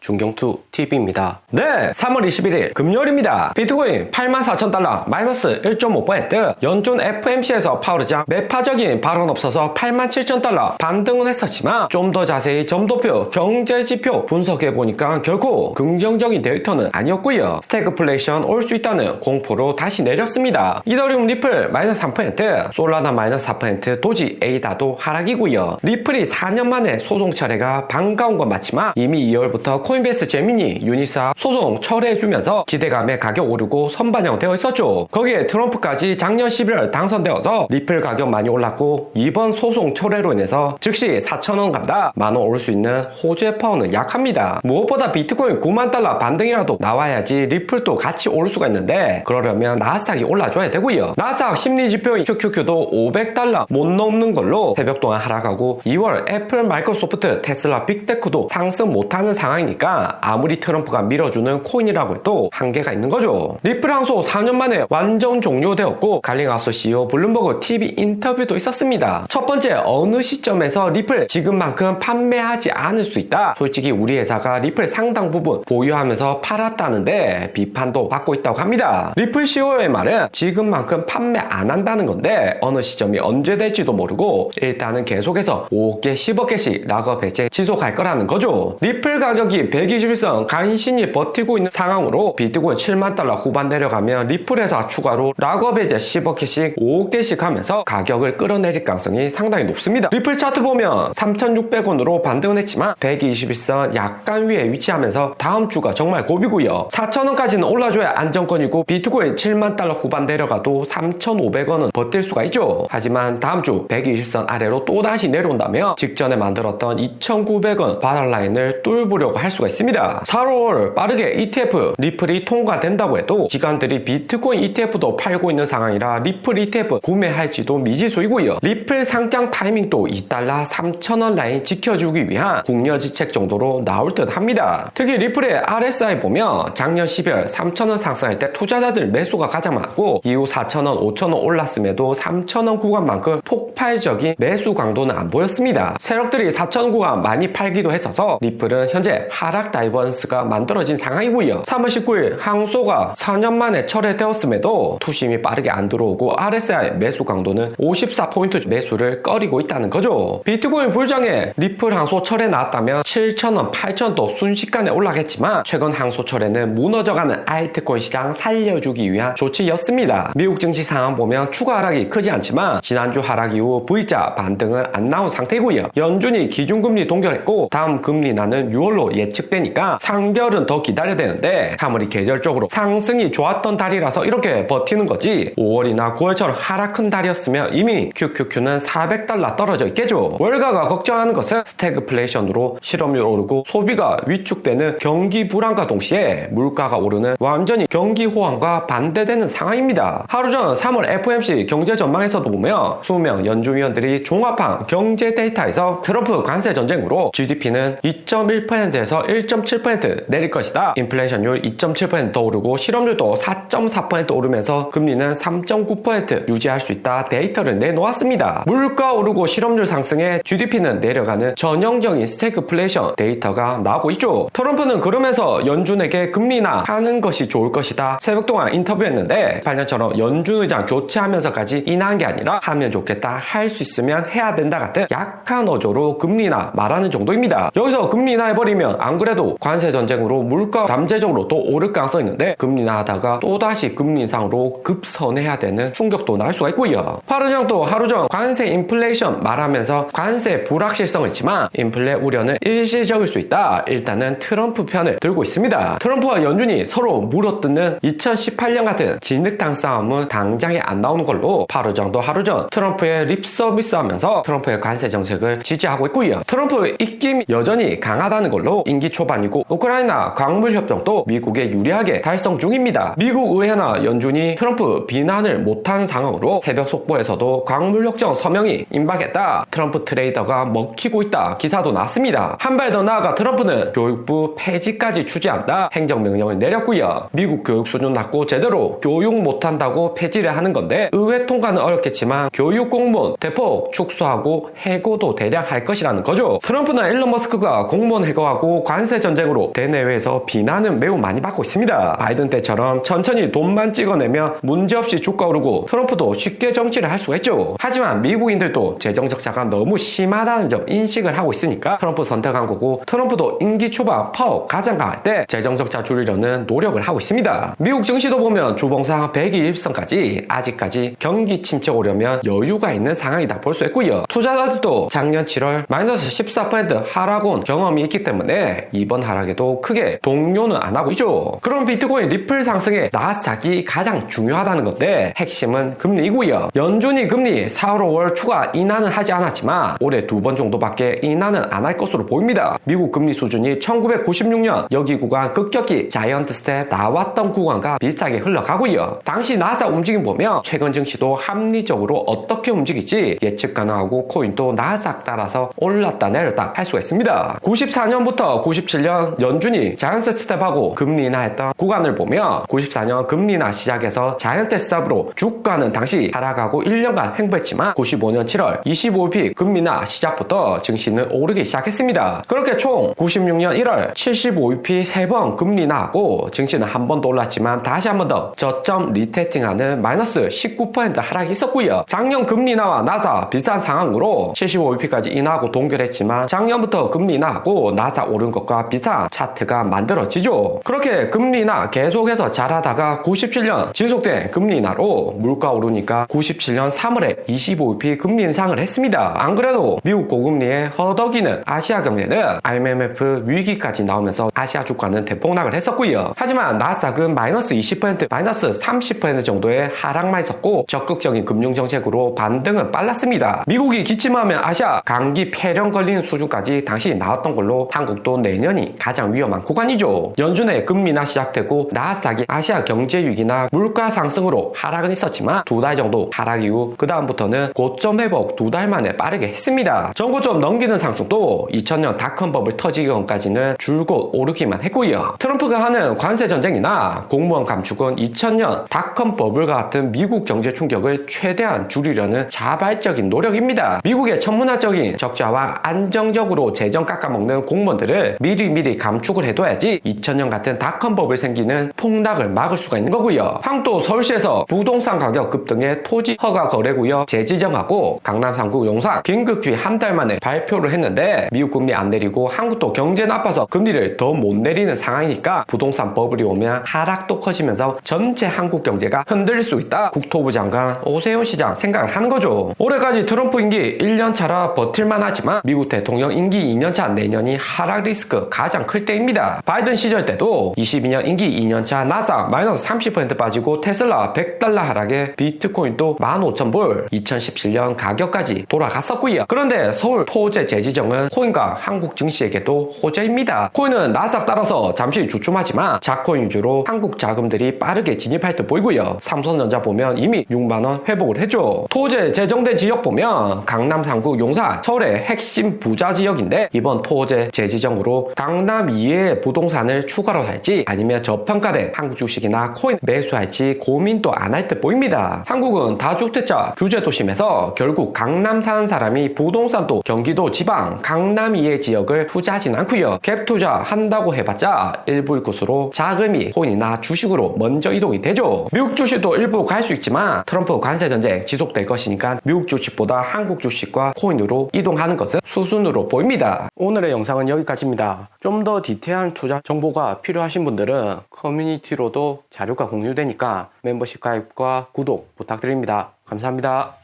중경투 TV입니다. 네, 3월 21일 금요일입니다. 비트코인 84,000달러 마이너스 1.5% 연준 FMC에서 파오르자 매파적인 발언 없어서 87,000달러 반등은 했었지만 좀 더 자세히 점도표 경제지표 분석해 보니까 결코 긍정적인 데이터는 아니었고요. 스태그플레이션 올 수 있다는 공포로 다시 내렸습니다. 이더리움 리플 마이너스 3%, 솔라나 마이너스 4%, 도지 에이다도 하락이고요. 리플이 4년 만에 소송 철회가 반가운 건 맞지만 이미 2월부터 코인베이스 제미니 유니사 소송 철회해주면서 기대감에 가격 오르고 선반영되어 있었죠. 거기에 트럼프까지 작년 11월 당선되어서 리플 가격 많이 올랐고 이번 소송 철회로 인해서 즉시 4천원 간다 만원 올수 있는 호주의 파워는 약합니다. 무엇보다 비트코인 9만 달러 반등이라도 나와야지 리플도 같이 올 수가 있는데 그러려면 나스닥이 올라줘야 되고요. 나스닥 심리지표인 QQQ도 500달러 못 넘는 걸로 새벽 동안 하락하고 2월 애플, 마이크로소프트, 테슬라, 빅테크도 상승 못하는 상황이니까 아무리 트럼프가 밀어주는 코인이라고 해도 한계가 있는 거죠. 리플 항소 4년 만에 완전 종료되었고 갈링하우스 CEO 블룸버그 TV 인터뷰도 있었습니다. 첫 번째 어느 시점에서 리플 지금만큼 판매하지 않을 수 있다. 솔직히 우리 회사가 리플 상당 부분 보유하면서 팔았다는데 비판도 받고 있다고 합니다. 리플 CEO의 말은 지금만큼 판매 안 한다는 건데 어느 시점이 언제 될지도 모르고 일단은 계속해서 5개, 10억 개씩 락업 해제 지속할 거라는 거죠. 리플 가격이 121선 간신히 버티고 있는 상황으로 비트코인 7만 달러 후반 내려가면 리플에서 추가로 락업 해제 10억 개씩 5억 개씩 하면서 가격을 끌어내릴 가능성이 상당히 높습니다. 리플 차트 보면 3,600원으로 반등은 했지만 121선 약간 위에 위치하면서 다음 주가 정말 고비고요. 4,000원까지는 올라줘야 안정권이고 비트코인 7만 달러 후반 내려가도 3,500원은 버틸 수가 있죠. 하지만 다음 주 120선 아래로 또다시 내려온다면 직전에 만들었던 2,900원 바닥라인을 뚫으려고 할 수가 있습니다. 4월 빠르게 ETF 리플이 통과된다고 해도 기관들이 비트코인 ETF도 팔고 있는 상황이라 리플 ETF 구매할지도 미지수이고요. 리플 상장 타이밍도 2달러 3,000원 라인 지켜주기 위한 국려지책 정도로 나올 듯 합니다. 특히 리플의 RSI 보면 작년 10월 3,000원 상승할 때 투자자들 매수가 가장 많고 이후 4,000원, 5,000원 올랐음에도 3,000원 구간만큼 폭발적인 매수 강도는 안 보였습니다. 세력들이 4,000원 구간 많이 팔기도 했어서 리플은 현재 하락 다이버스가 만들어진 상황이고요. 3월 19일 항소가 4년 만에 철회되었음에도 투심이 빠르게 안 들어오고 RSI 매수 강도는 54포인트 매수를 꺼리고 있다는 거죠. 비트코인 불장에 리플 항소 철회 나왔다면 7,000원, 8,000원 또 순식간에 올라겠지만 최근 항소 철회는 무너져가는 알트코인 시장 살려주기 위한 조치였습니다. 미국 증시 상황 보면 추가 하락이 크지 않지만 지난주 하락 이후 V자 반등은 안 나온 상태고요. 연준이 기준금리 동결했고 다음 금리 나는 6월로 예측 되니까 상결은 더 기다려야 되는데 3월이 계절적으로 상승이 좋았던 달이라서 이렇게 버티는 거지 5월이나 9월처럼 하락 큰 달이었으면 이미 QQQ는 400달러 떨어져 있겠죠. 월가가 걱정하는 것은 스태그플레이션으로 실업률 오르고 소비가 위축되는 경기 불안과 동시에 물가가 오르는 완전히 경기 호황과 반대되는 상황입니다. 하루 전 3월 FOMC 경제 전망에서도 보면 20명 연준위원들이 종합한 경제 데이터에서 트럼프 관세 전쟁으로 GDP는 2.1%에서 1.7% 내릴 것이다. 인플레이션율 2.7%더 오르고 실업률도 4.4% 오르면서 금리는 3.9% 유지할 수 있다. 데이터를 내놓았습니다. 물가 오르고 실업률 상승에 GDP는 내려가는 전형적인 스태그플레이션 데이터가 나오고 있죠. 트럼프는 그러면서 연준에게 금리나 하는 것이 좋을 것이다. 새벽 동안 인터뷰했는데 8년처럼 연준 의장 교체하면서까지 인한 게 아니라 하면 좋겠다. 할 수 있으면 해야 된다 같은 약한 어조로 금리나 말하는 정도입니다. 여기서 금리나 해버리면 안 그래도 관세 전쟁으로 물가 잠재적으로 또 오를 가능성이 있는데 금리나 하다가 또다시 금리 인상으로 급선해야 되는 충격도 날 수가 있고요. 파르장도 하루 전 관세 인플레이션 말하면서 관세 불확실성을 있지만 인플레 우려는 일시적일 수 있다. 일단은 트럼프 편을 들고 있습니다. 트럼프와 연준이 서로 물어뜯는 2018년 같은 진흙탕 싸움은 당장에 안 나오는 걸로 파르장도 하루 전 트럼프의 립 서비스 하면서 트럼프의 관세 정책을 지지하고 있고요. 트럼프 입김 여전히 강하다는 걸로 임기 임기 초반이고 우크라이나 광물 협정도 미국에 유리하게 달성 중입니다. 미국 의회나 연준이 트럼프 비난을 못한 상황으로 새벽 속보에서도 광물 협정 서명이 임박했다. 트럼프 트레이더가 먹히고 있다. 기사도 났습니다. 한 발 더 나아가 트럼프는 교육부 폐지까지 추진한다. 행정명령을 내렸고요. 미국 교육 수준 낮고 제대로 교육 못한다고 폐지를 하는 건데 의회 통과는 어렵겠지만 교육 공무원 대폭 축소하고 해고도 대량 할 것이라는 거죠. 트럼프나 일론 머스크가 공무원 해고하고 관세 전쟁으로 대내외에서 비난은 매우 많이 받고 있습니다. 바이든 때처럼 천천히 돈만 찍어내면 문제없이 주가 오르고 트럼프도 쉽게 정치를 할 수가 있죠. 하지만 미국인들도 재정 적 자가 너무 심하다는 점 인식을 하고 있으니까 트럼프 선택한 거고 트럼프도 임기 초반 파워 가장 강할 때 재정 적 자 줄이려는 노력을 하고 있습니다. 미국 증시도 보면 주봉상 120선까지 아직까지 경기 침체 오려면 여유가 있는 상황이다 볼 수 있고요. 투자자들도 작년 7월 마이너스 14% 하락 온 경험이 있기 때문에 이번 하락에도 크게 동요는 안 하고 있죠. 그럼 비트코인 리플 상승에 나스닥이 가장 중요하다는 건데 핵심은 금리이고요. 연준이 금리 4월, 5월 추가 인하는 하지 않았지만 올해 두 번 정도밖에 인하는 안 할 것으로 보입니다. 미국 금리 수준이 1996년 여기 구간 급격히 자이언트 스텝 나왔던 구간과 비슷하게 흘러가고요. 당시 나사 움직임 보면 최근 증시도 합리적으로 어떻게 움직일지 예측 가능하고 코인도 나스닥 따라서 올랐다 내렸다 할 수가 있습니다. 94년부터 97년 연준이 자이언트 스텝하고 금리 인하했던 구간을 보면 94년 금리 인하 시작해서 자이언트 스텝으로 주가는 당시 하락하고 1년간 횡보했지만 95년 7월 25피 금리 인하 시작부터 증시는 오르기 시작했습니다. 그렇게 총 96년 1월 75피 3번 금리 인하하고 증시는 한번더 올랐지만 다시 한 번 더 저점 리테스팅하는 마이너스 19% 하락이 있었고요. 작년 금리 인하와 나사 비슷한 상황으로 75p까지 인하하고 동결했지만 작년부터 금리 인하하고 나사 오른 것과 비슷한 차트가 만들어지죠. 그렇게 금리 인하 계속해서 잘하다가 97년 지속된 금리 인하로 물가 오르니까 97년 3월에 25p 금리 인상을 했습니다. 안 그래도 미국 고금리에 허덕이는 아시아 경제는 IMF 위기까지 나오면서 아시아 주가는 대폭락을 했었고요. 하지만 나스닥은 마이너스 20% 마이너스 30% 정도의 하락만 있었고 적극적인 금융 정책으로 반등은 빨랐습니다. 미국이 기침하면 아시아 감기 폐렴 걸리는 수준까지 당시 나왔던 걸로 한국도 내 년이 가장 위험한 구간이죠. 연준의 금리나 시작되고 나스닥이 아시아 경제 위기나 물가 상승으로 하락은 있었지만 두 달 정도 하락 이후 그 다음부터는 고점 회복 두 달 만에 빠르게 했습니다. 전고점 넘기는 상승도 2000년 닷컴 버블 터지기 전까지는 줄곧 오르기만 했고요. 트럼프가 하는 관세 전쟁이나 공무원 감축은 2000년 닷컴 버블과 같은 미국 경제 충격을 최대한 줄이려는 자발적인 노력입니다. 미국의 천문학적인 적자와 안정적으로 재정 깎아먹는 공무원들을 미리미리 감축을 해둬야지 2000년 같은 닷컴 버블 생기는 폭락을 막을 수가 있는 거고요. 한국도 서울시에서 부동산 가격 급등에 토지 허가 거래구역 재지정하고 강남 상구 용산 긴급히 한 달 만에 발표를 했는데 미국 금리 안 내리고 한국도 경제 나빠서 금리를 더 못 내리는 상황이니까 부동산 버블이 오면 하락도 커지면서 전체 한국 경제가 흔들릴 수 있다. 국토부 장관 오세훈 시장 생각을 하는 거죠. 올해까지 트럼프 임기 1년 차라 버틸만 하지만 미국 대통령 임기 2년 차 내년이 하락 리스 크 가장 클 때입니다. 바이든 시절 때도 22년 임기 2년 차 나사 마이너스 30% 빠지고 테슬라 100달러 하락에 비트코인도 15,000불 2017년 가격까지 돌아갔었고요. 그런데 서울 토제 재지정은 코인과 한국 증시에게도 호재입니다. 코인은 나스닥 따라서 잠시 주춤하지만 자코인 위주로 한국 자금들이 빠르게 진입할 듯 보이고요. 삼성전자 보면 이미 6만원 회복을 해줘. 토제 재정된 지역 보면 강남 상구 용산 서울의 핵심 부자 지역인데 이번 토제 재지정으로 강남 이외의 부동산을 추가로 할지 아니면 저평가된 한국 주식이나 코인 매수할지 고민도 안 할 듯 보입니다. 한국은 다주택자 규제 도심에서 결국 강남 사는 사람이 부동산도 경기도 지방 강남 이외 지역을 투자하진 않고요. 갭 투자 한다고 해봤자 일부일 것으로 자금이 코인이나 주식으로 먼저 이동이 되죠. 미국 주식도 일부 갈 수 있지만 트럼프 관세 전쟁 지속될 것이니까 미국 주식보다 한국 주식과 코인으로 이동하는 것은 수순으로 보입니다. 오늘의 영상은 여기까지입 니다. 좀 더 디테일한 투자 정보가 필요하신 분들은 커뮤니티로도 자료가 공유되니까 멤버십 가입과 구독 부탁드립니다. 감사합니다.